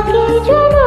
Jonaki Zuluk